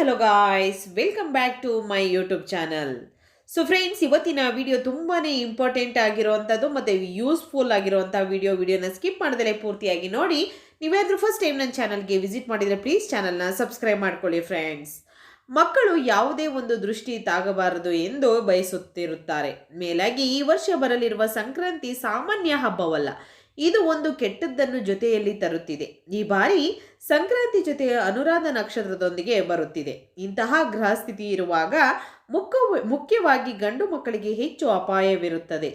Hello guys welcome back to my YouTube channel so friends ಇವತ್ತಿನ video ತುಂಬಾ important ಆಗಿರುವಂಥದ್ದು ಮತ್ತು ಯೂಸ್ಫುಲ್ ಆಗಿರುವಂಥ ವಿಡಿಯೋ ವಿಡಿಯೋನ ಸ್ಕಿಪ್ ಮಾಡದಲ್ಲೇ ಪೂರ್ತಿಯಾಗಿ ನೋಡಿ. ನೀವೇನಾದರೂ ಫಸ್ಟ್ ಟೈಮ್ ನನ್ನ ಚಾನಲ್ಗೆ ವಿಸಿಟ್ ಮಾಡಿದರೆ ಪ್ಲೀಸ್ ಚಾನಲ್ನ ಸಬ್ಸ್ಕ್ರೈಬ್ ಮಾಡ್ಕೊಳ್ಳಿ ಫ್ರೆಂಡ್ಸ್ ಮಕ್ಕಳು ಯಾವುದೇ ಒಂದು ದೃಷ್ಟಿ ತಾಗಬಾರದು ಎಂದು ಬಯಸುತ್ತಿರುತ್ತಾರೆ. ಮೇಲಾಗಿ ಈ ವರ್ಷ ಬರಲಿರುವ ಸಂಕ್ರಾಂತಿ ಸಾಮಾನ್ಯ ಹಬ್ಬವಲ್ಲ. ಇದು ಒಂದು ಕೆಟ್ಟದ್ದನ್ನು ಜೊತೆಯಲ್ಲಿ ತರುತ್ತಿದೆ. ಈ ಬಾರಿ ಸಂಕ್ರಾಂತಿ ಜೊತೆ ಅನುರಾಧ ನಕ್ಷತ್ರದೊಂದಿಗೆ ಬರುತ್ತಿದೆ. ಇಂತಹ ಗ್ರಹ ಸ್ಥಿತಿ ಇರುವಾಗ ಮುಖ ಮುಖ್ಯವಾಗಿ ಗಂಡು ಮಕ್ಕಳಿಗೆ ಹೆಚ್ಚು ಅಪಾಯವಿರುತ್ತದೆ.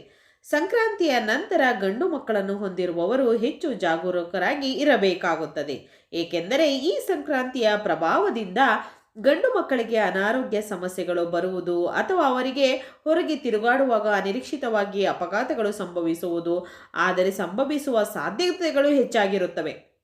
ಸಂಕ್ರಾಂತಿಯ ನಂತರ ಗಂಡು ಮಕ್ಕಳನ್ನು ಹೊಂದಿರುವವರು ಹೆಚ್ಚು ಜಾಗರೂಕರಾಗಿ ಇರಬೇಕಾಗುತ್ತದೆ. ಏಕೆಂದರೆ ಈ ಸಂಕ್ರಾಂತಿಯ ಪ್ರಭಾವದಿಂದ ಗಂಡು ಮಕ್ಕಳಿಗೆ ಅನಾರೋಗ್ಯ ಸಮಸ್ಯೆಗಳು ಬರುವುದು ಅಥವಾ ಅವರಿಗೆ ಹೊರಗೆ ತಿರುಗಾಡುವಾಗ ಅನಿರೀಕ್ಷಿತವಾಗಿ ಅಪಘಾತಗಳು ಸಂಭವಿಸುವುದು, ಆದರೆ ಸಂಭವಿಸುವ ಸಾಧ್ಯತೆಗಳು ಹೆಚ್ಚಾಗಿರುತ್ತವೆ.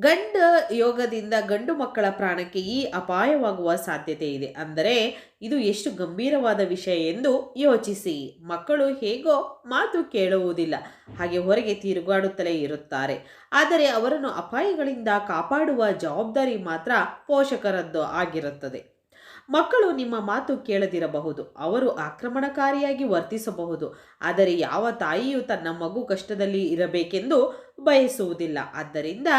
ಗಂಡ ಯೋಗದಿಂದ ಗಂಡು ಮಕ್ಕಳ ಪ್ರಾಣಕ್ಕೆ ಈ ಅಪಾಯವಾಗುವ ಸಾಧ್ಯತೆ ಇದೆ. ಅಂದರೆ ಇದು ಎಷ್ಟು ಗಂಭೀರವಾದ ವಿಷಯ ಎಂದು ಯೋಚಿಸಿ. ಮಕ್ಕಳು ಹೇಗೋ ಮಾತು ಕೇಳುವುದಿಲ್ಲ. ಹಾಗೆ ಹೊರಗೆ ತಿರುಗಾಡುತ್ತಲೇ ಇರುತ್ತಾರೆ. ಆದರೆ ಅವರನ್ನು ಅಪಾಯಗಳಿಂದ ಕಾಪಾಡುವ ಜವಾಬ್ದಾರಿ ಮಾತ್ರ ಪೋಷಕರದ್ದು ಆಗಿರುತ್ತದೆ. ಮಕ್ಕಳು ನಿಮ್ಮ ಮಾತು ಕೇಳದಿರಬಹುದು. ಅವರು ಆಕ್ರಮಣಕಾರಿಯಾಗಿ ವರ್ತಿಸಬಹುದು. ಆದರೆ ಯಾವ ತಾಯಿಯೂ ತನ್ನ ಮಗು ಕಷ್ಟದಲ್ಲಿ ಇರಬೇಕೆಂದು ಬಯಸುವುದಿಲ್ಲ. ಆದ್ದರಿಂದ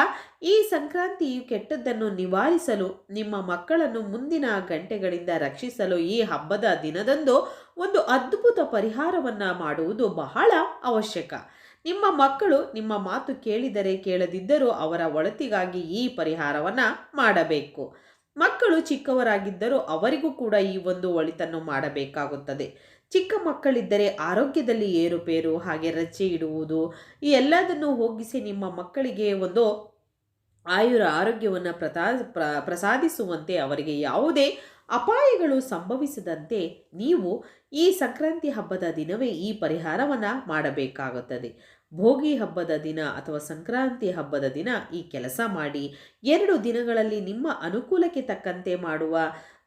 ಈ ಸಂಕ್ರಾಂತಿಯು ಕೆಟ್ಟದ್ದನ್ನು ನಿವಾರಿಸಲು, ನಿಮ್ಮ ಮಕ್ಕಳನ್ನು ಮುಂದಿನ ಗಂಟೆಗಳಿಂದ ರಕ್ಷಿಸಲು ಈ ಹಬ್ಬದ ದಿನದಂದು ಒಂದು ಅದ್ಭುತ ಪರಿಹಾರವನ್ನು ಮಾಡುವುದು ಬಹಳ ಅವಶ್ಯಕ. ನಿಮ್ಮ ಮಕ್ಕಳು ನಿಮ್ಮ ಮಾತು ಕೇಳಿದರೆ ಕೇಳದಿದ್ದರೂ ಅವರ ಒಳತಿಗಾಗಿ ಈ ಪರಿಹಾರವನ್ನು ಮಾಡಬೇಕು. ಮಕ್ಕಳು ಚಿಕ್ಕವರಾಗಿದ್ದರೂ ಅವರಿಗೂ ಕೂಡ ಈ ಒಂದು ಒಳಿತನ್ನು ಮಾಡಬೇಕಾಗುತ್ತದೆ. ಚಿಕ್ಕ ಮಕ್ಕಳಿದ್ದರೆ ಆರೋಗ್ಯದಲ್ಲಿ ಏರುಪೇರು ಹಾಗೆ ರಜೆ ಇಡುವುದು, ಈ ಎಲ್ಲದನ್ನು ಹೋಗಿಸಿ ನಿಮ್ಮ ಮಕ್ಕಳಿಗೆ ಒಂದು ಆಯುರ ಆರೋಗ್ಯವನ್ನು ಪ್ರತಾ, ಪ್ರ, ಪ್ರಸಾದಿಸುವಂತೆ ಅವರಿಗೆ ಯಾವುದೇ ಅಪಾಯಗಳು ಸಂಭವಿಸದಂತೆ ನೀವು ಈ ಸಂಕ್ರಾಂತಿ ಹಬ್ಬದ ದಿನವೇ ಈ ಪರಿಹಾರವನ್ನು ಮಾಡಬೇಕಾಗುತ್ತದೆ. ಭೋಗಿ ಹಬ್ಬದ ದಿನ ಅಥವಾ ಸಂಕ್ರಾಂತಿ ಹಬ್ಬದ ದಿನ ಈ ಕೆಲಸ ಮಾಡಿ, ಎರಡು ದಿನಗಳಲ್ಲಿ ನಿಮ್ಮ ಅನುಕೂಲಕ್ಕೆ ತಕ್ಕಂತೆ ಮಾಡುವ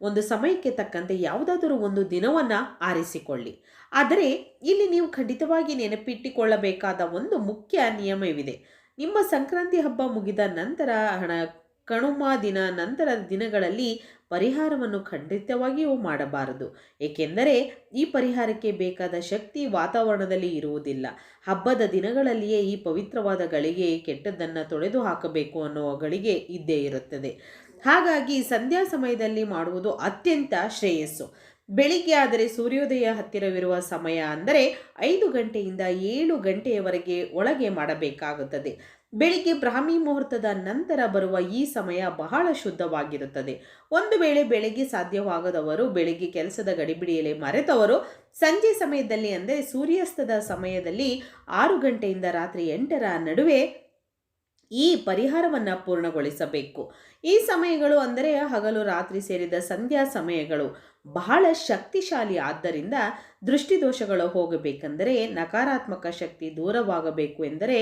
ಒಂದು ಸಮಯಕ್ಕೆ ತಕ್ಕಂತೆ ಯಾವುದಾದರೂ ಒಂದು ದಿನವನ್ನು ಆರಿಸಿಕೊಳ್ಳಿ. ಆದರೆ ಇಲ್ಲಿ ನೀವು ಖಂಡಿತವಾಗಿ ನೆನಪಿಟ್ಟುಕೊಳ್ಳಬೇಕಾದ ಒಂದು ಮುಖ್ಯ ನಿಯಮವಿದೆ. ನಿಮ್ಮ ಸಂಕ್ರಾಂತಿ ಹಬ್ಬ ಮುಗಿದ ನಂತರ ಹಣ ಕಣುಮ ದಿನ ನಂತರದ ದಿನಗಳಲ್ಲಿ ಪರಿಹಾರವನ್ನು ಖಂಡಿತವಾಗಿಯೂ ಮಾಡಬಾರದು. ಏಕೆಂದರೆ ಈ ಪರಿಹಾರಕ್ಕೆ ಬೇಕಾದ ಶಕ್ತಿ ವಾತಾವರಣದಲ್ಲಿ ಇರುವುದಿಲ್ಲ. ಹಬ್ಬದ ದಿನಗಳಲ್ಲಿಯೇ ಈ ಪವಿತ್ರವಾದ ಗಳಿಗೆ ಕೆಟ್ಟದ್ದನ್ನು ತೊಳೆದು ಹಾಕಬೇಕು ಅನ್ನುವ ಗಳಿಗೆ ಇದ್ದೇ ಇರುತ್ತದೆ. ಹಾಗಾಗಿ ಸಂಧ್ಯಾ ಸಮಯದಲ್ಲಿ ಮಾಡುವುದು ಅತ್ಯಂತ ಶ್ರೇಯಸ್ಸು. ಬೆಳಿಗ್ಗೆ ಆದರೆ ಸೂರ್ಯೋದಯ ಹತ್ತಿರವಿರುವ ಸಮಯ ಅಂದರೆ ಐದು ಗಂಟೆಯಿಂದ ಏಳು ಗಂಟೆಯವರೆಗೆ ಒಳಗೆ ಮಾಡಬೇಕಾಗುತ್ತದೆ. ಬೆಳಿಗ್ಗೆ ಬ್ರಾಹ್ಮಿ ಮುಹೂರ್ತದ ನಂತರ ಬರುವ ಈ ಸಮಯ ಬಹಳ ಶುದ್ಧವಾಗಿರುತ್ತದೆ. ಒಂದು ವೇಳೆ ಬೆಳಗ್ಗೆ ಸಾಧ್ಯವಾಗದವರು ಬೆಳಗ್ಗೆ ಕೆಲಸದ ಗಡಿಬಿಡಿಯಲ್ಲಿ ಮರೆತವರು, ಸಂಜೆ ಸಮಯದಲ್ಲಿ ಅಂದರೆ ಸೂರ್ಯಾಸ್ತದ ಸಮಯದಲ್ಲಿ ಆರು ಗಂಟೆಯಿಂದ ರಾತ್ರಿ ಎಂಟರ ನಡುವೆ ಈ ಪರಿಹಾರವನ್ನು ಪೂರ್ಣಗೊಳಿಸಬೇಕು. ಈ ಸಮಯಗಳು ಅಂದರೆ ಹಗಲು, ರಾತ್ರಿ ಸೇರಿದ ಸಂಧ್ಯಾ ಸಮಯಗಳು ಬಹಳ ಶಕ್ತಿಶಾಲಿ ಆದ್ದರಿಂದ ದೃಷ್ಟಿದೋಷಗಳು ಹೋಗಬೇಕೆಂದರೆ ನಕಾರಾತ್ಮಕ ಶಕ್ತಿ ದೂರವಾಗಬೇಕು ಎಂದರೆ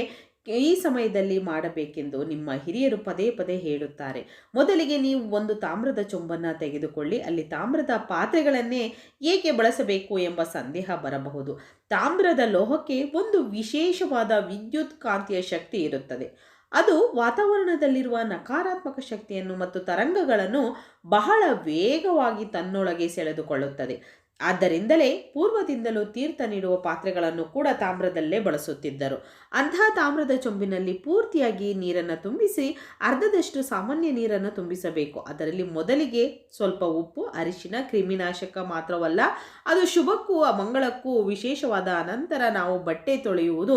ಈ ಸಮಯದಲ್ಲಿ ಮಾಡಬೇಕೆಂದು ನಿಮ್ಮ ಹಿರಿಯರು ಪದೇ ಪದೇ ಹೇಳುತ್ತಾರೆ. ಮೊದಲಿಗೆ ನೀವು ಒಂದು ತಾಮ್ರದ ಚೊಂಬನ್ನು ತೆಗೆದುಕೊಳ್ಳಿ. ಅಲ್ಲಿ ತಾಮ್ರದ ಪಾತ್ರೆಗಳನ್ನೇ ಏಕೆ ಬಳಸಬೇಕು ಎಂಬ ಸಂದೇಹ ಬರಬಹುದು. ತಾಮ್ರದ ಲೋಹಕ್ಕೆ ಒಂದು ವಿಶೇಷವಾದ ವಿದ್ಯುತ್ ಕಾಂತಿಯ ಶಕ್ತಿ ಇರುತ್ತದೆ. ಅದು ವಾತಾವರಣದಲ್ಲಿರುವ ನಕಾರಾತ್ಮಕ ಶಕ್ತಿಯನ್ನು ಮತ್ತು ತರಂಗಗಳನ್ನು ಬಹಳ ವೇಗವಾಗಿ ತನ್ನೊಳಗೆ ಸೆಳೆದುಕೊಳ್ಳುತ್ತದೆ. ಆದ್ದರಿಂದಲೇ ಪೂರ್ವದಿಂದಲೂ ತೀರ್ಥ ನೀಡುವ ಪಾತ್ರೆಗಳನ್ನು ಕೂಡ ತಾಮ್ರದಲ್ಲೇ ಬಳಸುತ್ತಿದ್ದರು. ಅಂತಹ ತಾಮ್ರದ ಚೊಂಬಿನಲ್ಲಿ ಪೂರ್ತಿಯಾಗಿ ನೀರನ್ನು ತುಂಬಿಸಿ ಅರ್ಧದಷ್ಟು ಸಾಮಾನ್ಯ ನೀರನ್ನು ತುಂಬಿಸಬೇಕು. ಅದರಲ್ಲಿ ಮೊದಲಿಗೆ ಸ್ವಲ್ಪ ಉಪ್ಪು, ಅರಿಶಿನ, ಕ್ರಿಮಿನಾಶಕ ಮಾತ್ರವಲ್ಲ, ಅದು ಶುಭಕ್ಕೂ ಮಂಗಳಕ್ಕೂ ವಿಶೇಷವಾದ ಅನಂತರ ನಾವು ಬಟ್ಟೆ ತೊಳೆಯುವುದು,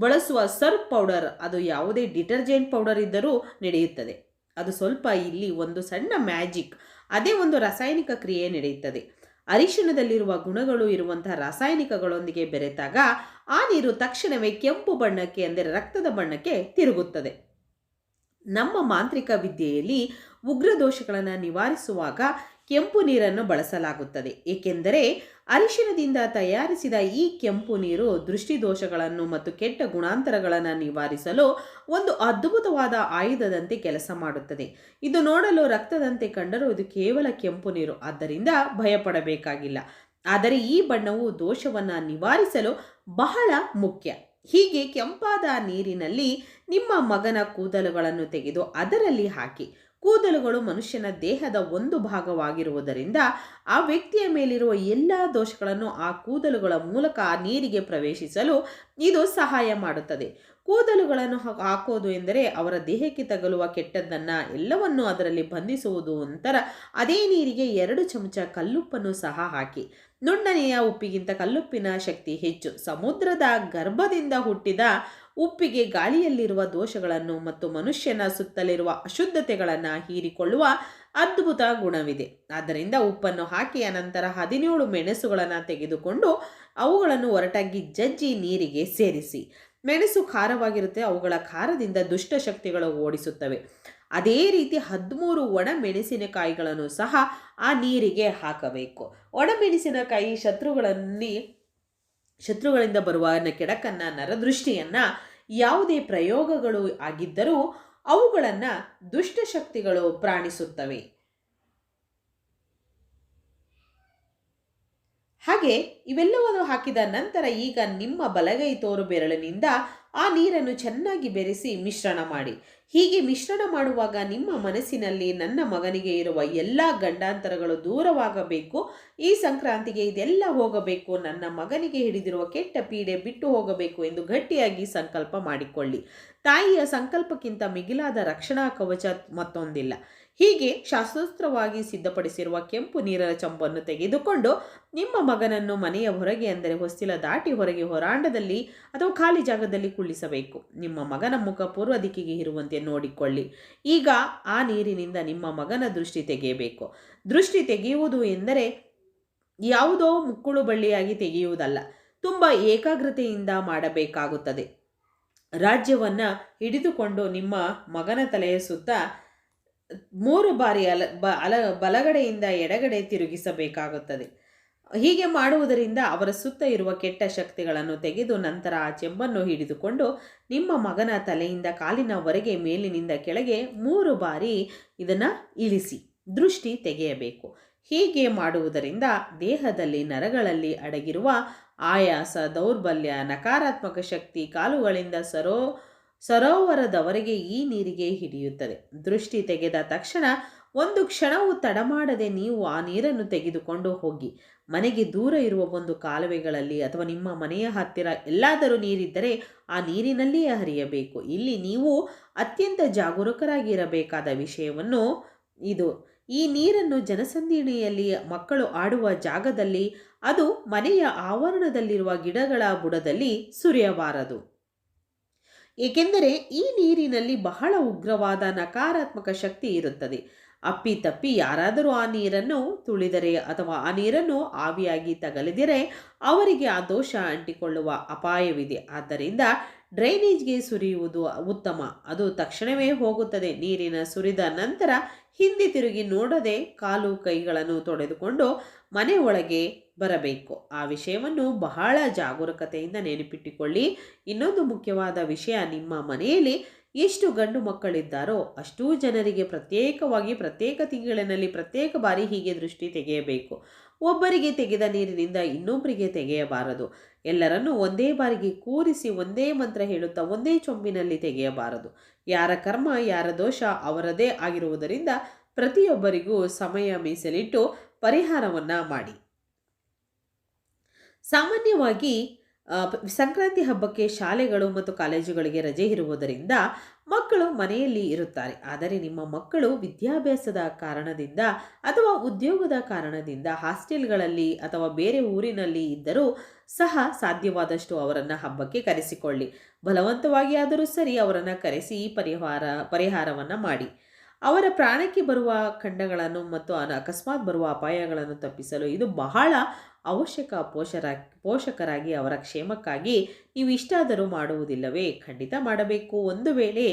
ಬಳಸುವ ಸರ್ಫ್ ಪೌಡರ್, ಅದು ಯಾವುದೇ ಡಿಟರ್ಜೆಂಟ್ ಪೌಡರ್ ಇದ್ದರೂ ನಡೆಯುತ್ತದೆ. ಅದು ಸ್ವಲ್ಪ ಇಲ್ಲಿ ಒಂದು ಸಣ್ಣ ಮ್ಯಾಜಿಕ್, ಅದೇ ಒಂದು ರಾಸಾಯನಿಕ ಕ್ರಿಯೆ ನಡೆಯುತ್ತದೆ. ಅರಿಶಿಣದಲ್ಲಿರುವ ಗುಣಗಳು ಇರುವಂತಹ ರಾಸಾಯನಿಕಗಳೊಂದಿಗೆ ಬೆರೆತಾಗ ಆ ನೀರು ತಕ್ಷಣವೇ ಕೆಂಪು ಬಣ್ಣಕ್ಕೆ ಅಂದರೆ ರಕ್ತದ ಬಣ್ಣಕ್ಕೆ ತಿರುಗುತ್ತದೆ. ನಮ್ಮ ಮಾಂತ್ರಿಕ ವಿದ್ಯೆಯಲ್ಲಿ ಉಗ್ರ ದೋಷಗಳನ್ನು ನಿವಾರಿಸುವಾಗ ಕೆಂಪು ನೀರನ್ನು ಬಳಸಲಾಗುತ್ತದೆ. ಏಕೆಂದರೆ ಅರಿಶಿನದಿಂದ ತಯಾರಿಸಿದ ಈ ಕೆಂಪು ನೀರು ದೃಷ್ಟಿದೋಷಗಳನ್ನು ಮತ್ತು ಕೆಟ್ಟ ಗುಣಾಂತರಗಳನ್ನು ನಿವಾರಿಸಲು ಒಂದು ಅದ್ಭುತವಾದ ಆಯುಧದಂತೆ ಕೆಲಸ ಮಾಡುತ್ತದೆ. ಇದು ನೋಡಲು ರಕ್ತದಂತೆ ಕಂಡರೂ ಇದು ಕೇವಲ ಕೆಂಪು ನೀರು. ಆದ್ದರಿಂದ ಭಯಪಡಬೇಕಾಗಿಲ್ಲ. ಆದರೆ ಈ ಬಣ್ಣವು ದೋಷವನ್ನು ನಿವಾರಿಸಲು ಬಹಳ ಮುಖ್ಯ. ಹೀಗೆ ಕೆಂಪಾದ ನೀರಿನಲ್ಲಿ ನಿಮ್ಮ ಮಗನ ಕೂದಲುಗಳನ್ನು ತೆಗೆದು ಅದರಲ್ಲಿ ಹಾಕಿ. ಕೂದಲುಗಳು ಮನುಷ್ಯನ ದೇಹದ ಒಂದು ಭಾಗವಾಗಿರುವುದರಿಂದ ಆ ವ್ಯಕ್ತಿಯ ಮೇಲಿರುವ ಎಲ್ಲ ದೋಷಗಳನ್ನು ಆ ಕೂದಲುಗಳ ಮೂಲಕ ನೀರಿಗೆ ಪ್ರವೇಶಿಸಲು ಇದು ಸಹಾಯ ಮಾಡುತ್ತದೆ. ಕೂದಲುಗಳನ್ನು ಹಾಕೋದು ಎಂದರೆ ಅವರ ದೇಹಕ್ಕೆ ತಗಲುವ ಕೆಟ್ಟದ್ದನ್ನು ಎಲ್ಲವನ್ನು ಅದರಲ್ಲಿ ಬಂಧಿಸುವುದು ನಂತರ ಅದೇ ನೀರಿಗೆ ಎರಡು ಚಮಚ ಕಲ್ಲುಪ್ಪನ್ನು ಸಹ ಹಾಕಿ. ನುಣ್ಣನೆಯ ಉಪ್ಪಿಗಿಂತ ಕಲ್ಲುಪ್ಪಿನ ಶಕ್ತಿ ಹೆಚ್ಚು. ಸಮುದ್ರದ ಗರ್ಭದಿಂದ ಹುಟ್ಟಿದ ಉಪ್ಪಿಗೆ ಗಾಳಿಯಲ್ಲಿರುವ ದೋಷಗಳನ್ನು ಮತ್ತು ಮನುಷ್ಯನ ಸುತ್ತಲಿರುವ ಅಶುದ್ಧತೆಗಳನ್ನು ಹೀರಿಕೊಳ್ಳುವ ಅದ್ಭುತ ಗುಣವಿದೆ. ಆದ್ದರಿಂದ ಉಪ್ಪನ್ನು ಹಾಕಿ ಅನಂತರ ಹದಿನೇಳು ಮೆಣಸುಗಳನ್ನು ತೆಗೆದುಕೊಂಡು ಅವುಗಳನ್ನು ಒರಟಾಗಿ ಜಜ್ಜಿ ನೀರಿಗೆ ಸೇರಿಸಿ. ಮೆಣಸು ಖಾರವಾಗಿರುತ್ತೆ, ಅವುಗಳ ಖಾರದಿಂದ ದುಷ್ಟಶಕ್ತಿಗಳು ಓಡಿಸುತ್ತವೆ. ಅದೇ ರೀತಿ ಹದಿಮೂರು ಒಣ ಮೆಣಸಿನಕಾಯಿಗಳನ್ನು ಸಹ ಆ ನೀರಿಗೆ ಹಾಕಬೇಕು. ಒಣಮೆಣಸಿನಕಾಯಿ ಶತ್ರುಗಳಲ್ಲಿ ಶತ್ರುಗಳಿಂದ ಬರುವ ಕೆಡಕನ್ನು, ನರದೃಷ್ಟಿಯನ್ನು ಯಾವುದೇ ಪ್ರಯೋಗಗಳು ಆಗಿದ್ದರೂ ಅವುಗಳನ್ನು ದುಷ್ಟಶಕ್ತಿಗಳು ಪ್ರಾಣಿಸುತ್ತವೆ. ಹಾಗೆ ಇವೆಲ್ಲವನ್ನು ಹಾಕಿದ ನಂತರ ಈಗ ನಿಮ್ಮ ಬಲಗೈ ತೋರು ಬೆರಳಿನಿಂದ ಆ ನೀರನ್ನು ಚೆನ್ನಾಗಿ ಬೆರೆಸಿ ಮಿಶ್ರಣ ಮಾಡಿ. ಹೀಗೆ ಮಿಶ್ರಣ ಮಾಡುವಾಗ ನಿಮ್ಮ ಮನಸ್ಸಿನಲ್ಲಿ ನನ್ನ ಮಗನಿಗೆ ಇರುವ ಎಲ್ಲ ಗಂಡಾಂತರಗಳು ದೂರವಾಗಬೇಕು. ಈ ಸಂಕ್ರಾಂತಿಗೆ ಇದೆಲ್ಲ ಹೋಗಬೇಕು. ನನ್ನ ಮಗನಿಗೆ ಹಿಡಿದಿರುವ ಕೆಟ್ಟ ಪೀಡೆ ಬಿಟ್ಟು ಹೋಗಬೇಕು ಎಂದು ಗಟ್ಟಿಯಾಗಿ ಸಂಕಲ್ಪ ಮಾಡಿಕೊಳ್ಳಿ. ತಾಯಿಯ ಸಂಕಲ್ಪಕ್ಕಿಂತ ಮಿಗಿಲಾದ ರಕ್ಷಣಾ ಕವಚ ಮತ್ತೊಂದಿಲ್ಲ. ಹೀಗೆ ಶಾಸ್ತ್ರೋತ್ರವಾಗಿ ಸಿದ್ಧಪಡಿಸಿರುವ ಕೆಂಪು ನೀರಿನ ಚಂಬನ್ನು ತೆಗೆದುಕೊಂಡು ನಿಮ್ಮ ಮಗನನ್ನು ಮನೆಯ ಹೊರಗೆ ಅಂದರೆ ಹೊಸ್ತಿಲ ದಾಟಿ ಹೊರಗೆ ಹೊರಾಂಡದಲ್ಲಿ ಅಥವಾ ಖಾಲಿ ಜಾಗದಲ್ಲಿ ಕುಳ್ಳಿಸಬೇಕು. ನಿಮ್ಮ ಮಗನ ಮುಖ ಪೂರ್ವ ದಿಕ್ಕಿಗೆ ಇರುವಂತೆ ನೋಡಿಕೊಳ್ಳಿ. ಈಗ ಆ ನೀರಿನಿಂದ ನಿಮ್ಮ ಮಗನ ದೃಷ್ಟಿ ತೆಗೆಯಬೇಕು. ದೃಷ್ಟಿ ತೆಗೆಯುವುದು ಎಂದರೆ ಯಾವುದೋ ಮುಕ್ಕುಳು ಬಳ್ಳಿಯಾಗಿ ತೆಗೆಯುವುದಲ್ಲ, ತುಂಬ ಏಕಾಗ್ರತೆಯಿಂದ ಮಾಡಬೇಕಾಗುತ್ತದೆ. ರಾಜ್ಯವನ್ನು ಹಿಡಿದುಕೊಂಡು ನಿಮ್ಮ ಮಗನ ತಲೆಯ ಸುತ್ತ ಮೂರು ಬಾರಿ ಅಲ, ಬ, ಅಲ, ಬಲಗಡೆಯಿಂದ ಎಡಗಡೆ ತಿರುಗಿಸಬೇಕಾಗುತ್ತದೆ. ಹೀಗೆ ಮಾಡುವುದರಿಂದ ಅವರ ಸುತ್ತ ಇರುವ ಕೆಟ್ಟ ಶಕ್ತಿಗಳನ್ನು ತೆಗೆದು ನಂತರ ಆ ಚೆಂಬನ್ನು ಹಿಡಿದುಕೊಂಡು ನಿಮ್ಮ ಮಗನ ತಲೆಯಿಂದ ಕಾಲಿನವರೆಗೆ ಮೇಲಿನಿಂದ ಕೆಳಗೆ ಮೂರು ಬಾರಿ ಇದನ್ನು ಇಳಿಸಿ, ದೃಷ್ಟಿ ತೆಗೆಯಬೇಕು. ಹೀಗೆ ಮಾಡುವುದರಿಂದ ದೇಹದಲ್ಲಿ ನರಗಳಲ್ಲಿ ಅಡಗಿರುವ ಆಯಾಸ, ದೌರ್ಬಲ್ಯ, ನಕಾರಾತ್ಮಕ ಶಕ್ತಿ, ಕಾಲುಗಳಿಂದ ಸರೋ ಸರೋವರದವರೆಗೆ ಈ ನೀರಿಗೆ ಹಿಡಿಯುತ್ತದೆ. ದೃಷ್ಟಿ ತೆಗೆದ ತಕ್ಷಣ ಒಂದು ಕ್ಷಣವೂ ತಡಮಾಡದೆ ನೀವು ಆ ನೀರನ್ನು ತೆಗೆದುಕೊಂಡು ಹೋಗಿ. ಮನೆಗೆ ದೂರ ಇರುವ ಒಂದು ಕಾಲುವೆಗಳಲ್ಲಿ ಅಥವಾ ನಿಮ್ಮ ಮನೆಯ ಹತ್ತಿರ ಎಲ್ಲಾದರೂ ನೀರಿದ್ದರೆ ಆ ನೀರಿನಲ್ಲಿಯೇ ಹರಿಯಬೇಕು. ಇಲ್ಲಿ ನೀವು ಅತ್ಯಂತ ಜಾಗರೂಕರಾಗಿರಬೇಕಾದ ವಿಷಯವನ್ನು ಇದು. ಈ ನೀರನ್ನು ಜನಸಂದಿಣಿಯಲ್ಲಿ ಮಕ್ಕಳು ಆಡುವ ಜಾಗದಲ್ಲಿ ಅದು ಮನೆಯ ಆವರಣದಲ್ಲಿರುವ ಗಿಡಗಳ ಬುಡದಲ್ಲಿ ಸುರಿಯಬಾರದು. ಏಕೆಂದರೆ ಈ ನೀರಿನಲ್ಲಿ ಬಹಳ ಉಗ್ರವಾದ ನಕಾರಾತ್ಮಕ ಶಕ್ತಿ ಇರುತ್ತದೆ. ಅಪ್ಪಿ ತಪ್ಪಿ ಯಾರಾದರೂ ಆ ನೀರನ್ನು ತುಳಿದರೆ ಅಥವಾ ಆ ನೀರನ್ನು ಆವಿಯಾಗಿ ತಗಲಿದರೆ ಅವರಿಗೆ ಆ ದೋಷ ಅಂಟಿಕೊಳ್ಳುವ ಅಪಾಯವಿದೆ. ಆದ್ದರಿಂದ ಡ್ರೈನೇಜ್ಗೆ ಸುರಿಯುವುದು ಉತ್ತಮ. ಅದು ತಕ್ಷಣವೇ ಹೋಗುತ್ತದೆ. ನೀರಿನ ಸುರಿದ ನಂತರ ಹಿಂದೆ ತಿರುಗಿ ನೋಡದೆ ಕಾಲು ಕೈಗಳನ್ನು ತೊಡೆದುಕೊಂಡು ಮನೆ ಒಳಗೆ ಬರಬೇಕು. ಆ ವಿಷಯವನ್ನು ಬಹಳ ಜಾಗರೂಕತೆಯಿಂದ ನೆನಪಿಟ್ಟುಕೊಳ್ಳಿ. ಇನ್ನೊಂದು ಮುಖ್ಯವಾದ ವಿಷಯ, ನಿಮ್ಮ ಮನೆಯಲ್ಲಿ ಎಷ್ಟು ಗಂಡು ಮಕ್ಕಳಿದ್ದಾರೋ ಅಷ್ಟೂ ಜನರಿಗೆ ಪ್ರತ್ಯೇಕವಾಗಿ ಪ್ರತ್ಯೇಕ ತಿಂಗಳಿನಲ್ಲಿ ಪ್ರತ್ಯೇಕ ಬಾರಿ ಹೀಗೆ ದೃಷ್ಟಿ ತೆಗೆಯಬೇಕು. ಒಬ್ಬರಿಗೆ ತೆಗೆದ ನೀರಿನಿಂದ ಇನ್ನೊಬ್ಬರಿಗೆ ತೆಗೆಯಬಾರದು. ಎಲ್ಲರನ್ನೂ ಒಂದೇ ಬಾರಿಗೆ ಕೂರಿಸಿ ಒಂದೇ ಮಂತ್ರ ಹೇಳುತ್ತಾ ಒಂದೇ ಚೊಂಬಿನಲ್ಲಿ ತೆಗೆಯಬಾರದು. ಯಾರ ಕರ್ಮ, ಯಾರ ದೋಷ ಅವರದೇ ಆಗಿರುವುದರಿಂದ ಪ್ರತಿಯೊಬ್ಬರಿಗೂ ಸಮಯ ಮೀಸಲಿಟ್ಟು ಪರಿಹಾರವನ್ನು ಮಾಡಿ. ಸಾಮಾನ್ಯವಾಗಿ ಸಂಕ್ರಾಂತಿ ಹಬ್ಬಕ್ಕೆ ಶಾಲೆಗಳು ಮತ್ತು ಕಾಲೇಜುಗಳಿಗೆ ರಜೆ ಇರುವುದರಿಂದ ಮಕ್ಕಳು ಮನೆಯಲ್ಲಿ ಇರುತ್ತಾರೆ. ಆದರೆ ನಿಮ್ಮ ಮಕ್ಕಳು ವಿದ್ಯಾಭ್ಯಾಸದ ಕಾರಣದಿಂದ ಅಥವಾ ಉದ್ಯೋಗದ ಕಾರಣದಿಂದ ಹಾಸ್ಟೆಲ್ಗಳಲ್ಲಿ ಅಥವಾ ಬೇರೆ ಊರಿನಲ್ಲಿ ಇದ್ದರೂ ಸಹ ಸಾಧ್ಯವಾದಷ್ಟು ಅವರನ್ನು ಹಬ್ಬಕ್ಕೆ ಕರೆಸಿಕೊಳ್ಳಿ. ಬಲವಂತವಾಗಿ ಆದರೂ ಸರಿ ಅವರನ್ನು ಕರೆಸಿ ಈ ಪರಿಹಾರ, ಪರಿಹಾರವನ್ನು ಮಾಡಿ. ಅವರ ಪ್ರಾಣಕ್ಕೆ ಬರುವ ಖಂಡಗಳನ್ನು ಮತ್ತು ಅಕಸ್ಮಾತ್ ಬರುವ ಅಪಾಯಗಳನ್ನು ತಪ್ಪಿಸಲು ಇದು ಬಹಳ ಅವಶ್ಯಕ ಪೋಷರ, ಪೋಷಕರಾಗಿ ಅವರ ಕ್ಷೇಮಕ್ಕಾಗಿ ನೀವು ಇಷ್ಟಾದರೂ ಮಾಡುವುದಿಲ್ಲವೇ? ಖಂಡಿತ ಮಾಡಬೇಕು. ಒಂದು ವೇಳೆ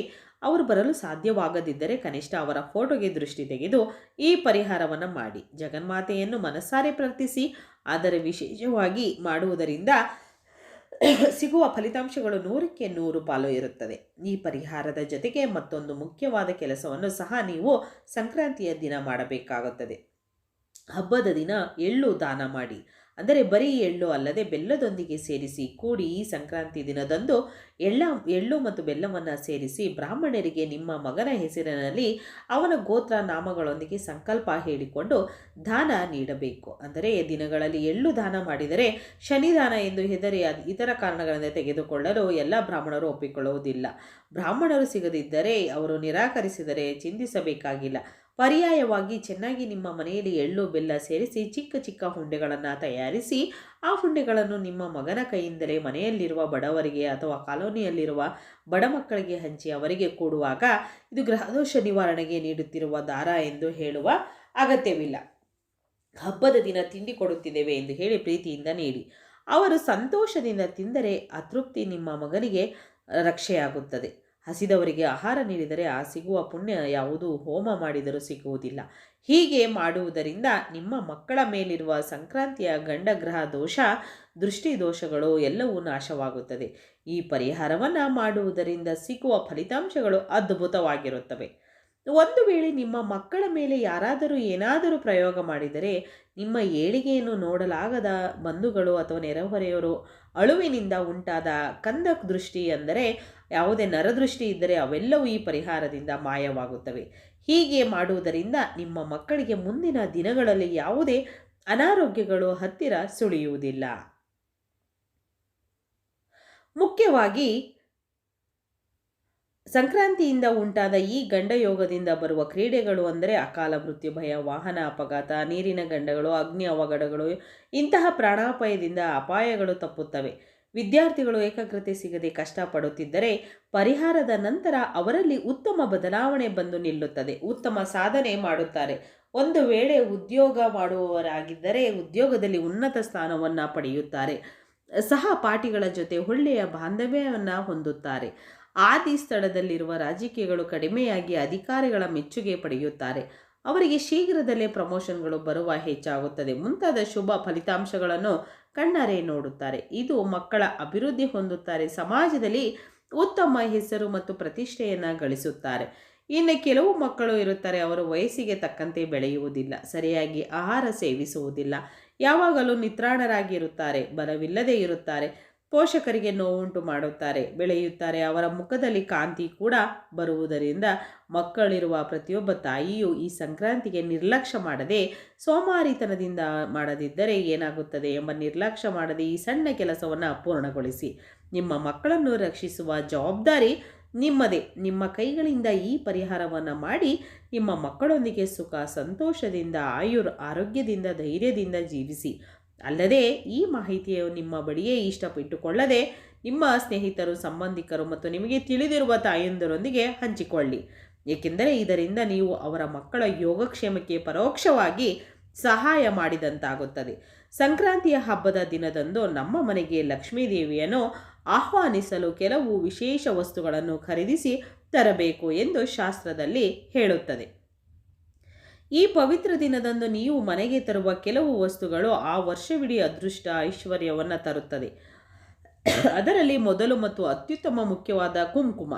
ಅವರು ಬರಲು ಸಾಧ್ಯವಾಗದಿದ್ದರೆ ಕನಿಷ್ಠ ಅವರ ಫೋಟೋಗೆ ದೃಷ್ಟಿ ತೆಗೆದು ಈ ಪರಿಹಾರವನ್ನು ಮಾಡಿ. ಜಗನ್ಮಾತೆಯನ್ನು ಮನಸ್ಸಾರೆ ಪ್ರಾರ್ಥಿಸಿ, ಆದರೆ ವಿಶೇಷವಾಗಿ ಮಾಡುವುದರಿಂದ ಸಿಗುವ ಫಲಿತಾಂಶಗಳು ನೂರಕ್ಕೆ ನೂರು ಪಾಲು ಇರುತ್ತದೆ. ಈ ಪರಿಹಾರದ ಜೊತೆಗೆ ಮತ್ತೊಂದು ಮುಖ್ಯವಾದ ಕೆಲಸವನ್ನು ಸಹ ನೀವು ಸಂಕ್ರಾಂತಿಯ ದಿನ ಮಾಡಬೇಕಾಗುತ್ತದೆ. ಹಬ್ಬದ ದಿನ ಎಳ್ಳು ದಾನ ಮಾಡಿ. ಅಂದರೆ ಬರೀ ಎಳ್ಳು ಅಲ್ಲದೆ ಬೆಲ್ಲದೊಂದಿಗೆ ಸೇರಿಸಿ ಕೂಡಿ ಈ ಸಂಕ್ರಾಂತಿ ದಿನದಂದು ಎಳ್ಳ, ಎಳ್ಳು ಮತ್ತು ಬೆಲ್ಲವನ್ನು ಸೇರಿಸಿ ಬ್ರಾಹ್ಮಣರಿಗೆ ನಿಮ್ಮ ಮಗನ ಹೆಸರಿನಲ್ಲಿ ಅವನ ಗೋತ್ರ ನಾಮಗಳೊಂದಿಗೆ ಸಂಕಲ್ಪ ಹೇಳಿಕೊಂಡು ದಾನ ನೀಡಬೇಕು. ಅಂದರೆ ದಿನಗಳಲ್ಲಿ ಎಳ್ಳು ದಾನ ಮಾಡಿದರೆ ಶನಿದಾನ ಎಂದು ಹೆದರಿ ಇತರ ಕಾರಣಗಳಿಂದ ತೆಗೆದುಕೊಳ್ಳಲು ಎಲ್ಲ ಬ್ರಾಹ್ಮಣರು ಒಪ್ಪಿಕೊಳ್ಳುವುದಿಲ್ಲ. ಬ್ರಾಹ್ಮಣರು ಸಿಗದಿದ್ದರೆ ಅವರು ನಿರಾಕರಿಸಿದರೆ ಚಿಂತಿಸಬೇಕಾಗಿಲ್ಲ. ಪರ್ಯಾಯವಾಗಿ ಚೆನ್ನಾಗಿ ನಿಮ್ಮ ಮನೆಯಲ್ಲಿ ಎಳ್ಳು, ಬೆಲ್ಲ ಸೇರಿಸಿ ಚಿಕ್ಕ ಚಿಕ್ಕ ಹುಂಡೆಗಳನ್ನು ತಯಾರಿಸಿ, ಆ ಹುಂಡೆಗಳನ್ನು ನಿಮ್ಮ ಮಗನ ಕೈಯಿಂದಲೇ ಮನೆಯಲ್ಲಿರುವ ಬಡವರಿಗೆ ಅಥವಾ ಕಾಲೋನಿಯಲ್ಲಿರುವ ಬಡ ಮಕ್ಕಳಿಗೆ ಹಂಚಿ ಅವರಿಗೆ ಕೊಡುವಾಗ ಇದು ಗ್ರಹದೋಷ ನಿವಾರಣೆಗೆ ನೀಡುತ್ತಿರುವ ದಾರ ಎಂದು ಹೇಳುವ ಅಗತ್ಯವಿಲ್ಲ. ಹಬ್ಬದ ದಿನ ತಿಂಡಿ ಕೊಡುತ್ತಿದ್ದೇವೆ ಎಂದು ಹೇಳಿ ಪ್ರೀತಿಯಿಂದ ನೀಡಿ. ಅವರು ಸಂತೋಷದಿಂದ ತಿಂದರೆ ಅತೃಪ್ತಿ ನಿಮ್ಮ ಮಗನಿಗೆ ರಕ್ಷೆಯಾಗುತ್ತದೆ. ಹಸಿದವರಿಗೆ ಆಹಾರ ನೀಡಿದರೆ ಆ ಸಿಗುವ ಪುಣ್ಯ ಯಾವುದು? ಹೋಮ ಮಾಡಿದರೂ ಸಿಗುವುದಿಲ್ಲ. ಹೀಗೆ ಮಾಡುವುದರಿಂದ ನಿಮ್ಮ ಮಕ್ಕಳ ಮೇಲಿರುವ ಸಂಕ್ರಾಂತಿಯ ಗಂಡಗ್ರಹ ದೋಷ ದೃಷ್ಟಿ ದೋಷಗಳು ಎಲ್ಲವೂ ನಾಶವಾಗುತ್ತದೆ. ಈ ಪರಿಹಾರವನ್ನು ಮಾಡುವುದರಿಂದ ಸಿಗುವ ಫಲಿತಾಂಶಗಳು ಅದ್ಭುತವಾಗಿರುತ್ತವೆ. ಒಂದು ವೇಳೆ ನಿಮ್ಮ ಮಕ್ಕಳ ಮೇಲೆ ಯಾರಾದರೂ ಏನಾದರೂ ಪ್ರಯೋಗ ಮಾಡಿದರೆ, ನಿಮ್ಮ ಏಳಿಗೆಯನ್ನು ನೋಡಲಾಗದ ಬಂಧುಗಳು ಅಥವಾ ನೆರೆಹೊರೆಯವರು ಅಳುವಿನಿಂದ ಉಂಟಾದ ಕಂದ ದೃಷ್ಟಿ ಅಂದರೆ ಯಾವುದೇ ನರದೃಷ್ಟಿ ಇದ್ದರೆ ಅವೆಲ್ಲವೂ ಈ ಪರಿಹಾರದಿಂದ ಮಾಯವಾಗುತ್ತವೆ. ಹೀಗೆ ಮಾಡುವುದರಿಂದ ನಿಮ್ಮ ಮಕ್ಕಳಿಗೆ ಮುಂದಿನ ದಿನಗಳಲ್ಲಿ ಯಾವುದೇ ಅನಾರೋಗ್ಯಗಳು ಹತ್ತಿರ ಸುಳಿಯುವುದಿಲ್ಲ. ಮುಖ್ಯವಾಗಿ, ಸಂಕ್ರಾಂತಿಯಿಂದ ಉಂಟಾದ ಈ ಗಂಡಯೋಗದಿಂದ ಬರುವ ಕ್ರೀಡೆಗಳು ಅಂದರೆ ಅಕಾಲ ಮೃತ್ಯು, ಭಯ, ವಾಹನ ಅಪಘಾತ, ನೀರಿನ ಗಂಡಗಳು, ಅಗ್ನಿ ಅವಘಡಗಳು, ಇಂತಹ ಪ್ರಾಣಾಪಾಯದಿಂದ ಅಪಾಯಗಳು ತಪ್ಪುತ್ತವೆ. ವಿದ್ಯಾರ್ಥಿಗಳು ಏಕಾಗ್ರತೆ ಸಿಗದೆ ಕಷ್ಟಪಡುತ್ತಿದ್ದರೆ ಪರಿಹಾರದ ನಂತರ ಅವರಲ್ಲಿ ಉತ್ತಮ ಬದಲಾವಣೆ ಬಂದು ನಿಲ್ಲುತ್ತದೆ. ಉತ್ತಮ ಸಾಧನೆ ಮಾಡುತ್ತಾರೆ. ಒಂದು ವೇಳೆ ಉದ್ಯೋಗ ಮಾಡುವವರಾಗಿದ್ದರೆ ಉದ್ಯೋಗದಲ್ಲಿ ಉನ್ನತ ಸ್ಥಾನವನ್ನು ಪಡೆಯುತ್ತಾರೆ. ಸಹ ಸಹಪಾಠಿಗಳ ಜೊತೆ ಒಳ್ಳೆಯ ಬಾಂಧವ್ಯವನ್ನು ಹೊಂದುತ್ತಾರೆ. ಆದಿ ಸ್ಥಳದಲ್ಲಿರುವ ರಾಜಕೀಯಗಳು ಕಡಿಮೆಯಾಗಿ ಅಧಿಕಾರಿಗಳ ಮೆಚ್ಚುಗೆ ಪಡೆಯುತ್ತಾರೆ. ಅವರಿಗೆ ಶೀಘ್ರದಲ್ಲೇ ಪ್ರಮೋಷನ್ಗಳು ಬರುವ ಹೆಚ್ಚಾಗುತ್ತದೆ. ಮುಂತಾದ ಶುಭ ಫಲಿತಾಂಶಗಳನ್ನು ಕಣ್ಣಾರೆ ನೋಡುತ್ತಾರೆ. ಇದು ಮಕ್ಕಳ ಅಭಿವೃದ್ಧಿ ಹೊಂದುತ್ತಾರೆ. ಸಮಾಜದಲ್ಲಿ ಉತ್ತಮ ಹೆಸರು ಮತ್ತು ಪ್ರತಿಷ್ಠೆಯನ್ನು ಗಳಿಸುತ್ತಾರೆ. ಇನ್ನು ಕೆಲವು ಮಕ್ಕಳು ಇರುತ್ತಾರೆ. ಅವರು ವಯಸ್ಸಿಗೆ ತಕ್ಕಂತೆ ಬೆಳೆಯುವುದಿಲ್ಲ. ಸರಿಯಾಗಿ ಆಹಾರ ಸೇವಿಸುವುದಿಲ್ಲ. ಯಾವಾಗಲೂ ನಿತ್ರಾಣರಾಗಿರುತ್ತಾರೆ. ಬಲವಿಲ್ಲದೆ ಇರುತ್ತಾರೆ. ಪೋಷಕರಿಗೆ ನೋವುಂಟು ಮಾಡುತ್ತಾರೆ. ಬೆಳೆಯುತ್ತಾರೆ. ಅವರ ಮುಖದಲ್ಲಿ ಕಾಂತಿ ಕೂಡ ಬರುವುದರಿಂದ ಮಕ್ಕಳಿರುವ ಪ್ರತಿಯೊಬ್ಬ ತಾಯಿಯು ಈ ಸಂಕ್ರಾಂತಿಗೆ ನಿರ್ಲಕ್ಷ್ಯ ಮಾಡದೆ ಸೋಮಾರಿತನದಿಂದ ಮಾಡದಿದ್ದರೆ ಏನಾಗುತ್ತದೆ ಎಂಬ ನಿರ್ಲಕ್ಷ್ಯ ಮಾಡದೆ ಈ ಸಣ್ಣ ಕೆಲಸವನ್ನು ಪೂರ್ಣಗೊಳಿಸಿ. ನಿಮ್ಮ ಮಕ್ಕಳನ್ನು ರಕ್ಷಿಸುವ ಜವಾಬ್ದಾರಿ ನಿಮ್ಮದೇ. ನಿಮ್ಮ ಕೈಗಳಿಂದ ಈ ಪರಿಹಾರವನ್ನು ಮಾಡಿ ನಿಮ್ಮ ಮಕ್ಕಳೊಂದಿಗೆ ಸುಖ, ಸಂತೋಷದಿಂದ, ಆಯುರ್, ಆರೋಗ್ಯದಿಂದ, ಧೈರ್ಯದಿಂದ ಜೀವಿಸಿ. ಅಲ್ಲದೆ ಈ ಮಾಹಿತಿಯು ನಿಮ್ಮ ಬಳಿಯೇ ಇಷ್ಟಪಟ್ಟುಕೊಳ್ಳದೆ ನಿಮ್ಮ ಸ್ನೇಹಿತರು, ಸಂಬಂಧಿಕರು ಮತ್ತು ನಿಮಗೆ ತಿಳಿದಿರುವ ತಾಯಂದರೊಂದಿಗೆ ಹಂಚಿಕೊಳ್ಳಿ. ಏಕೆಂದರೆ ಇದರಿಂದ ನೀವು ಅವರ ಮಕ್ಕಳ ಯೋಗಕ್ಷೇಮಕ್ಕೆ ಪರೋಕ್ಷವಾಗಿ ಸಹಾಯ ಮಾಡಿದಂತಾಗುತ್ತದೆ. ಸಂಕ್ರಾಂತಿಯ ಹಬ್ಬದ ದಿನದಂದು ನಮ್ಮ ಮನೆಗೆ ಲಕ್ಷ್ಮೀ ದೇವಿಯನ್ನು ಆಹ್ವಾನಿಸಲು ಕೆಲವು ವಿಶೇಷ ವಸ್ತುಗಳನ್ನು ಖರೀದಿಸಿ ತರಬೇಕು ಎಂದು ಶಾಸ್ತ್ರದಲ್ಲಿ ಹೇಳುತ್ತದೆ. ಈ ಪವಿತ್ರ ದಿನದಂದು ನೀವು ಮನೆಗೆ ತರುವ ಕೆಲವು ವಸ್ತುಗಳು ಆ ವರ್ಷವಿಡೀ ಅದೃಷ್ಟ ಐಶ್ವರ್ಯವನ್ನು ತರುತ್ತದೆ. ಅದರಲ್ಲಿ ಮೊದಲು ಮತ್ತು ಅತ್ಯುತ್ತಮ ಮುಖ್ಯವಾದ ಕುಂಕುಮ.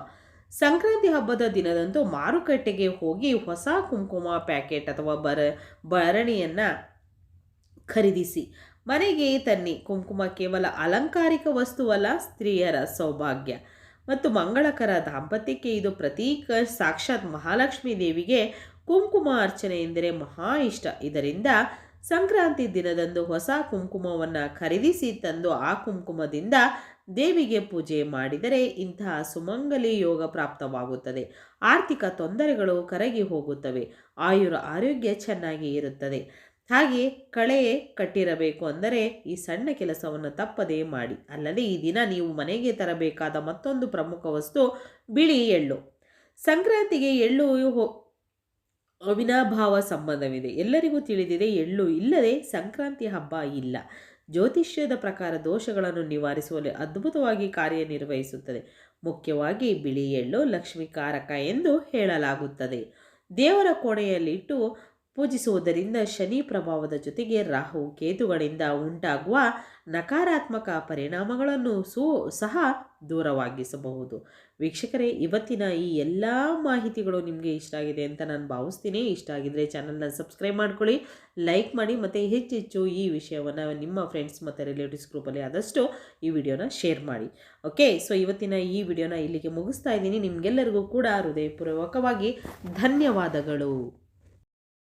ಸಂಕ್ರಾಂತಿ ಹಬ್ಬದ ದಿನದಂದು ಮಾರುಕಟ್ಟೆಗೆ ಹೋಗಿ ಹೊಸ ಕುಂಕುಮ ಪ್ಯಾಕೆಟ್ ಅಥವಾ ಬರ ಭರಣಿಯನ್ನು ಖರೀದಿಸಿ. ಮನೆಗೆ ತನ್ನಿ. ಕುಂಕುಮ ಕೇವಲ ಅಲಂಕಾರಿಕ ವಸ್ತುವಲ್ಲ ಸ್ತ್ರೀಯರ ಸೌಭಾಗ್ಯ. ಮತ್ತು ಮಂಗಳಕರ ದಾಂಪತ್ಯಕ್ಕೆ ಇದು ಪ್ರತೀಕ ಸಾಕ್ಷಾತ್ ಮಹಾಲಕ್ಷ್ಮೀ ದೇವಿಗೆ ಕುಂಕುಮ ಅರ್ಚನೆ ಎಂದರೆ ಮಹಾ ಇಷ್ಟ. ಇದರಿಂದ ಸಂಕ್ರಾಂತಿ ದಿನದಂದು ಹೊಸ ಕುಂಕುಮವನ್ನು ಖರೀದಿಸಿ ತಂದು ಆ ಕುಂಕುಮದಿಂದ ದೇವಿಗೆ ಪೂಜೆ ಮಾಡಿದರೆ ಇಂತಹ ಸುಮಂಗಲಿ ಯೋಗ ಪ್ರಾಪ್ತವಾಗುತ್ತದೆ. ಆರ್ಥಿಕ ತೊಂದರೆಗಳು ಕರಗಿ ಹೋಗುತ್ತವೆ. ಆಯುರ ಆರೋಗ್ಯ ಚೆನ್ನಾಗಿ ಇರುತ್ತದೆ. ಹಾಗೆ ಕಳೆ ಕಟ್ಟಿರಬೇಕು ಅಂದರೆ ಈ ಸಣ್ಣ ಕೆಲಸವನ್ನು ತಪ್ಪದೇ ಮಾಡಿ. ಅಲ್ಲದೆ ಈ ದಿನ ನೀವು ಮನೆಗೆ ತರಬೇಕಾದ ಮತ್ತೊಂದು ಪ್ರಮುಖ ವಸ್ತು ಬಿಳಿ ಎಳ್ಳು. ಸಂಕ್ರಾಂತಿಗೆ ಎಳ್ಳು ಅವಿನಾಭಾವ ಸಂಬಂಧವಿದೆ. ಎಲ್ಲರಿಗೂ ತಿಳಿದಿದೆ, ಎಳ್ಳು ಇಲ್ಲದೆ ಸಂಕ್ರಾಂತಿ ಹಬ್ಬ ಇಲ್ಲ. ಜ್ಯೋತಿಷ್ಯದ ಪ್ರಕಾರ ದೋಷಗಳನ್ನು ನಿವಾರಿಸುವಲ್ಲಿ ಅದ್ಭುತವಾಗಿ ಕಾರ್ಯನಿರ್ವಹಿಸುತ್ತದೆ. ಮುಖ್ಯವಾಗಿ ಬಿಳಿ ಎಳ್ಳು ಲಕ್ಷ್ಮೀಕಾರಕ ಎಂದು ಹೇಳಲಾಗುತ್ತದೆ. ದೇವರ ಕೋಣೆಯಲ್ಲಿಟ್ಟು ಪೂಜಿಸುವುದರಿಂದ ಶನಿ ಪ್ರಭಾವದ ಜೊತೆಗೆ ರಾಹು ಕೇತುಗಳಿಂದ ಉಂಟಾಗುವ ನಕಾರಾತ್ಮಕ ಪರಿಣಾಮಗಳನ್ನು ಸೂ ಸಹ ದೂರವಾಗಿಸಬಹುದು. ವೀಕ್ಷಕರೇ, ಇವತ್ತಿನ ಈ ಎಲ್ಲ ಮಾಹಿತಿಗಳು ನಿಮಗೆ ಇಷ್ಟ ಆಗಿದೆ ಅಂತ ನಾನು ಭಾವಿಸ್ತೀನಿ. ಇಷ್ಟ ಆಗಿದ್ದರೆ ಚಾನಲ್ನ ಸಬ್ಸ್ಕ್ರೈಬ್ ಮಾಡ್ಕೊಳ್ಳಿ ಲೈಕ್ ಮಾಡಿ, ಮತ್ತು ಹೆಚ್ಚೆಚ್ಚು ಈ ವಿಷಯವನ್ನು ನಿಮ್ಮ ಫ್ರೆಂಡ್ಸ್ ಮತ್ತು ರಿಲೇಟಿವ್ಸ್ ಗ್ರೂಪಲ್ಲಿ ಆದಷ್ಟು ಈ ವಿಡಿಯೋನ ಶೇರ್ ಮಾಡಿ. ಓಕೆ ಸೊ ಇವತ್ತಿನ ಈ ವಿಡಿಯೋನ ಇಲ್ಲಿಗೆ ಮುಗಿಸ್ತಾ ಇದ್ದೀನಿ. ನಿಮಗೆಲ್ಲರಿಗೂ ಕೂಡ ಹೃದಯಪೂರ್ವಕವಾಗಿ ಧನ್ಯವಾದಗಳು.